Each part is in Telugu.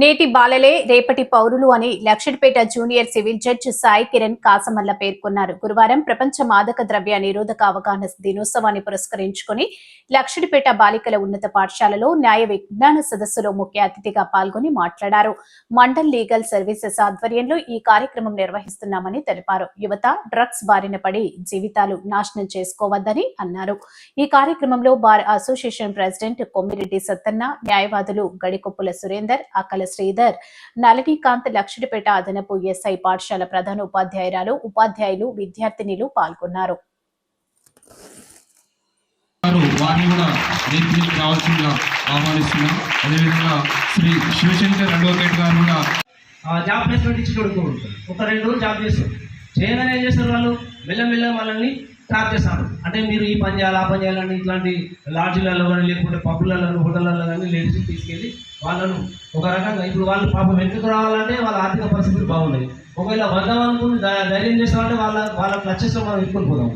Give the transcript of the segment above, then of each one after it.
నేటి బాలలే రేపటి పౌరులు అని Luxettipet junior civil judge Sai Kiran Kasamalla పేర్కొన్నారు. గురువారం ప్రపంచ మాదక ద్రవ్య నిరోధక అవగాహన దినోత్సవాన్ని పురస్కరించుకుని లక్షడిపేట బాలికల ఉన్నత పాఠశాలలో న్యాయ విజ్ఞాన సదస్సులో ముఖ్య అతిథిగా పాల్గొని మాట్లాడారు. మండల్ లీగల్ సర్వీసెస్ ఆధ్వర్యంలో ఈ కార్యక్రమం నిర్వహిస్తున్నామని తెలిపారు. యువత డ్రగ్స్ బారిన పడి జీవితాలు నాశనం చేసుకోవద్దని అన్నారు. ఈ కార్యక్రమంలో bar association president Kommireddy Sattanna న్యాయవాదులు గడికొప్పుల సురేందర్ అక్కల శ్రీధర్. నళినీకాంత్ లక్షడిపేట అదనపు ఎస్ఐ పాఠశాల ప్రధాన ఉపాధ్యాయురాలు ఉపాధ్యాయులు విద్యార్థినిలు పాల్గొన్నారు. గారు వారిని కూడా నేర్పించి రావాల్సిందిగా ఆహ్వానిస్తున్నాం. అదేవిధంగా శ్రీ శివశంకర్ అడ్వకేట్ గారు కూడా ఆ జాబ్ ప్లేస్మెంట్ ఇచ్చి కొడుకు ఒక రెండు రోజులు జాబ్ చేస్తారు చేయగానే ఏం చేస్తారు వాళ్ళు? మెల్లమెల్ల మనల్ని ట్రాప్ చేస్తారు అంటే మీరు ఈ పని చేయాలి ఆ పని చేయాలని ఇట్లాంటి లాడ్జీలలో కానీ లేకపోతే పబ్బులలో హోటళ్ళలో కానీ లేడీస్ తీసుకెళ్ళి వాళ్ళను ఒక రకంగా ఇప్పుడు వాళ్ళు పాపం వెంటకు రావాలంటే వాళ్ళ ఆర్థిక పరిస్థితులు బాగున్నాయి. ఒకవేళ వద్దాం అనుకుని ధైర్యం చేస్తామంటే వాళ్ళ వాళ్ళ క్లచెస్లో మనం ఎత్తుకొని పోదాం.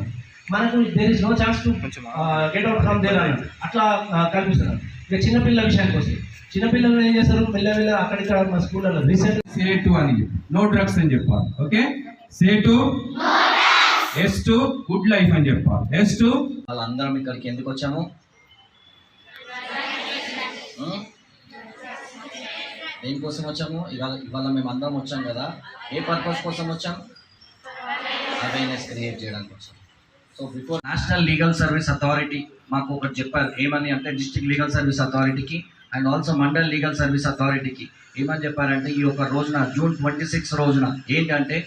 మనకు there is no chance to get out from there అని అట్లా ఆ, కల్పిస్తున్నారు ఇక చిన్నపిల్లల విషయానికి వస్తే చిన్నపిల్లలు ఏం చేస్తారు? మెల్లమెల్ల అక్కడిక్కడ మా స్కూళ్ళలో రీసెంట్ సే టు అని నో డ్రగ్స్ అని చెప్పాలి okay say to yes to good life అని చెప్పాలి. ఎస్ టు వాళ్ళందరం ఇక్కడికి ఎందుకు వచ్చాము? దేనికోసం వచ్చాము? ఇవాళ ఇవాళ మేము అందరం వచ్చాం కదా. ఏ పర్పస్ కోసం వచ్చాం? అవేర్నెస్ క్రియేట్ చేయడానికి వచ్చాం so before national legal service authority మాకు ఒకటి చెప్పారు. ఏమని అంటే district legal service అథారిటీకి and also mandal legal service అథారిటీకి ఏమని చెప్పారంటే ఈ యొక్క రోజున జూన్ ట్వంటీ సిక్స్ రోజున ఏంటంటే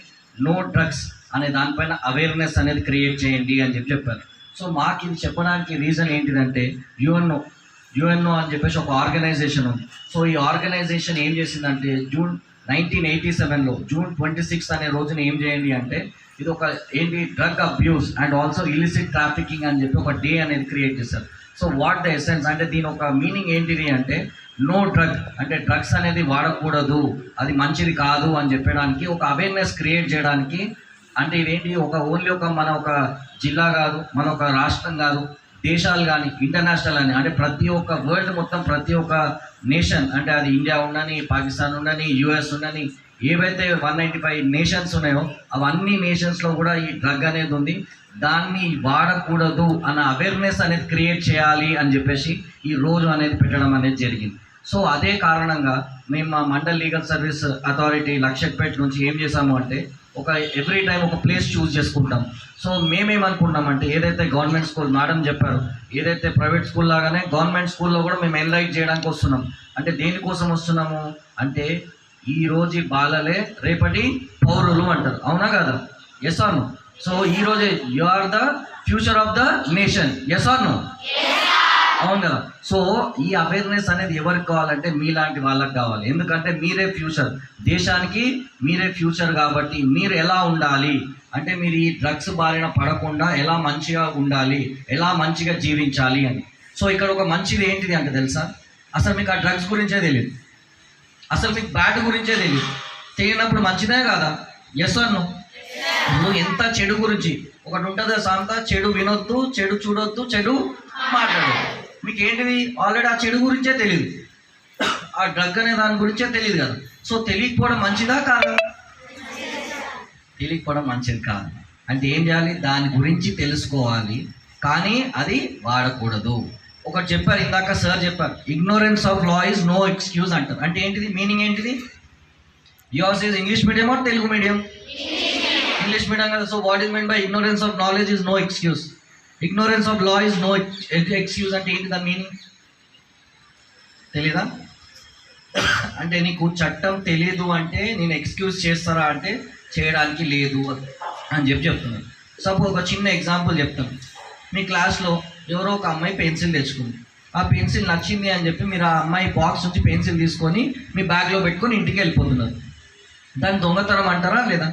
నో డ్రగ్స్ అనే దానిపైన అవేర్నెస్ అనేది క్రియేట్ చేయండి అని చెప్పి చెప్పారు. సో మాకు ఇది చెప్పడానికి రీజన్ ఏంటిదంటే యుఎన్ఓ యుఎన్ఓ అని చెప్పేసి ఒక ఆర్గనైజేషన్ ఉంది. సో ఈ ఆర్గనైజేషన్ ఏం చేసిందంటే జూన్ నైన్టీన్ ఎయిటీ సెవెన్లో జూన్ ట్వంటీ సిక్స్ అనే రోజున ఏం చేయండి అంటే ఇది ఒక ఏంటి drug abuse and also illicit trafficking అని చెప్పి ఒక డే అనేది క్రియేట్ చేశారు. సో వాట్ ద ఎసెన్స్ అంటే దీని ఒక మీనింగ్ ఏంటిది అంటే నో డ్రగ్ అంటే డ్రగ్స్ అనేది వాడకూడదు అది మంచిది కాదు అని చెప్పడానికి ఒక అవేర్నెస్ క్రియేట్ చేయడానికి అంటే ఇదేంటి? ఒక ఓన్లీ ఒక మన ఒక జిల్లా కాదు మన ఒక రాష్ట్రం కాదు దేశాలు కానీ ఇంటర్నేషనల్ అని అంటే ప్రతి ఒక్క వరల్డ్ మొత్తం ప్రతి ఒక్క నేషన్ అంటే అది ఇండియా ఉండని పాకిస్తాన్ ఉండని యుఎస్ ఉండని ఏవైతే వన్ నైంటీ ఫైవ్ నేషన్స్ ఉన్నాయో అవన్నీ నేషన్స్లో కూడా ఈ డ్రగ్ అనేది ఉంది. దాన్ని వాడకూడదు అన్న అవేర్నెస్ అనేది క్రియేట్ చేయాలి అని చెప్పేసి ఈ రోజు అనేది పెట్టడం అనేది జరిగింది. సో అదే కారణంగా మేము మా mandal legal service authority Lakshapet నుంచి ఏం చేసాము అంటే ఒక ఎవ్రీ టైం ఒక ప్లేస్ చూస్ చేసుకుంటాం. సో మేమేమనుకుంటామంటే ఏదైతే గవర్నమెంట్ స్కూల్ మేడం చెప్పారు ఏదైతే ప్రైవేట్ స్కూల్ లాగానే గవర్నమెంట్ స్కూల్లో కూడా మేము ఎన్లైట్ చేయడానికి వస్తున్నాం. అంటే దేనికోసం వస్తున్నాము? అంటే ఈ రోజు బాలలే రేపటి పౌరులు అంటారు. అవునా కదా? ఎస్ ఆర్ నో సో ఈ రోజే you are the future of the nation yes or no అవును. కదా సో ఈ అవేర్నెస్ అనేది ఎవరికి కావాలంటే మీలాంటి వాళ్ళకి కావాలి. ఎందుకంటే మీరే ఫ్యూచర్ దేశానికి మీరే ఫ్యూచర్ కాబట్టి మీరు ఎలా ఉండాలి? అంటే మీరు ఈ డ్రగ్స్ బారిన పడకుండా ఎలా మంచిగా ఉండాలి? ఎలా మంచిగా జీవించాలి అని. సో ఇక్కడ ఒక మంచిది ఏంటిది అంటే తెలుసా? అసలు మీకు ఆ డ్రగ్స్ గురించే తెలియదు అసలు మీకు బ్యాడ్ గురించే తెలియదు తెలియనప్పుడు మంచిదే కదా? ఎస్ అన్ను నువ్వు ఎంత చెడు గురించి. ఒకటి ఉంటుంది సాంత చెడు వినొద్దు చెడు చూడొద్దు చెడు మాట్లాడొద్దు. మీకు ఏంటిది ఆల్రెడీ ఆ చెడు గురించే తెలియదు ఆ డ్రగ్ అనే దాని గురించే తెలియదు కదా. సో తెలియకపోవడం మంచిదా కాదా? తెలియకపోవడం మంచిది కాదు. అంటే ఏం చేయాలి? దాని గురించి తెలుసుకోవాలి. కానీ అది వాడకూడదు. ఒకటి చెప్పారు ఇందాక సార్ చెప్పారు ignorance of law is no excuse అంటారు. అంటే ఏంటిది? మీనింగ్ ఏంటిది? Yours is English medium or Telugu medium English medium కదా. So what is mean by ignorance of knowledge is no excuse ignorance of law is no excuse అంటే ఏంటి? దాని మీనింగ్ తెలీదా? అంటే నీకు చట్టం తెలీదు అంటే నేను ఎక్స్క్యూజ్ చేస్తారా అంటే చేయడానికి లేదు అని చెప్పి చెప్తున్నాను సపోజ్ ఒక చిన్న ఎగ్జాంపుల్ చెప్తాను. మీ క్లాస్లో ఎవరో ఒక అమ్మాయి పెన్సిల్ తెచ్చుకుంది. ఆ పెన్సిల్ నచ్చింది అని చెప్పి మీరు ఆ అమ్మాయి బాక్స్ నుంచి పెన్సిల్ తీసుకొని మీ బ్యాగ్లో పెట్టుకొని ఇంటికి వెళ్ళిపోతున్నారు. దాన్ని దొంగతనం అంటారా లేదా?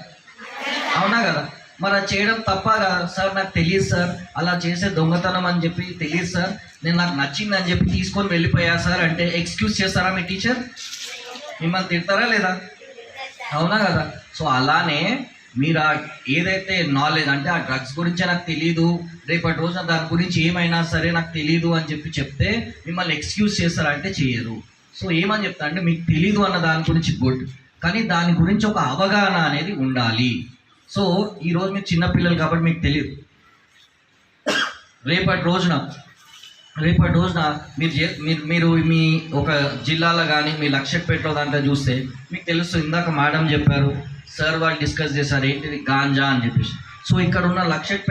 అవునా కదా? మరి అది చేయడం తప్ప కదా. సార్ నాకు తెలియదు సార్. అలా చేసే దొంగతనం అని చెప్పి తెలియదు సార్. నేను నాకు నచ్చింది అని చెప్పి తీసుకొని వెళ్ళిపోయా సార్. అంటే ఎక్స్క్యూజ్ చేస్తారా మీ టీచర్? మిమ్మల్ని తిడతారా లేదా? అవునా కదా? సో అలానే మీరు ఆ ఏదైతే నాలెడ్జ్ అంటే ఆ డ్రగ్స్ గురించే నాకు తెలియదు రేపటి రోజున దాని గురించి ఏమైనా సరే నాకు తెలియదు అని చెప్పి చెప్తే మిమ్మల్ని ఎక్స్క్యూజ్ చేస్తారంటే చేయరు. సో ఏమని చెప్తా అంటే మీకు తెలీదు అన్న దాని గురించి గుడ్. కానీ దాని గురించి ఒక అవగాహన అనేది ఉండాలి. సో ఈరోజు మీరు చిన్నపిల్లలు కాబట్టి మీకు తెలియదు రేపటి రోజున రేపటి రోజున మీరు మీరు మీరు మీ ఒక జిల్లాలో కానీ మీ లక్ష్యపేటలో దాంట్లో చూస్తే మీకు తెలుస్తుంది ఇందాక మేడం చెప్పారు సార్ వాళ్ళు డిస్కస్ చేశారు ఏంటిది గాంజా అని చెప్పేసి. సో ఇక్కడ ఉన్న లక్ష్యపేట